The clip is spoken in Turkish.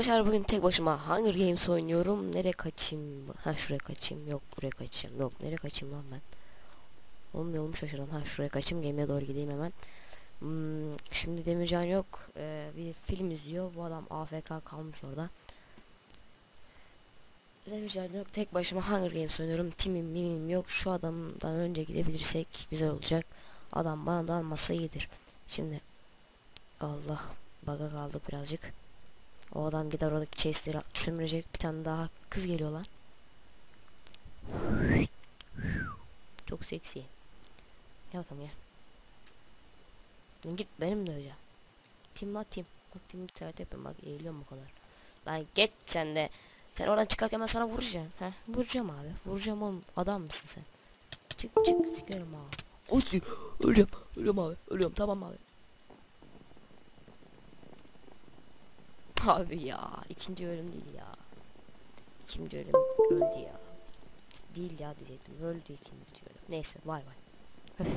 arkadaşlar bugün tek başıma Hunger Games oynuyorum. Nereye kaçayım? Ha şuraya kaçayım. Yok buraya kaçacağım. Yok nereye kaçayım lan ben? Oğlum yolumu şaşırdım. Ha şuraya kaçayım. Gemiye doğru gideyim hemen. Hmm, şimdi Demircan yok. Ee, bir film izliyor. Bu adam AFK kalmış orada. Demircan yok. Tek başıma Hunger Games oynuyorum. Timim mimim yok. Şu adamdan önce gidebilirsek güzel olacak. Adam bana da almasa iyidir. Şimdi Allah baga kaldı birazcık. O adam gider oradaki chase'leri sömürecek. Bir tane daha kız geliyor lan. Çok seksi. Gel bakalım gel. Lan git benim de öyle. Tim la tim. Bak tim ticaret yapayım bak eğiliyorum bu kadar. Lan git sen de. Sen oradan çıkarken ben sana vuracağım. He vuracağım abi. Vuracağım oğlum. Adam mısın sen? Çık çık çıkarım abi. Osi ölüyorum. Ölüyorum abi. Ölüyorum tamam abi. Abi ya ikinci ölüm değil ya. İkinci ölüm öldü ya. Değil ya diyecektim. Öldü ikinci ölüm. Neyse vay. Öf.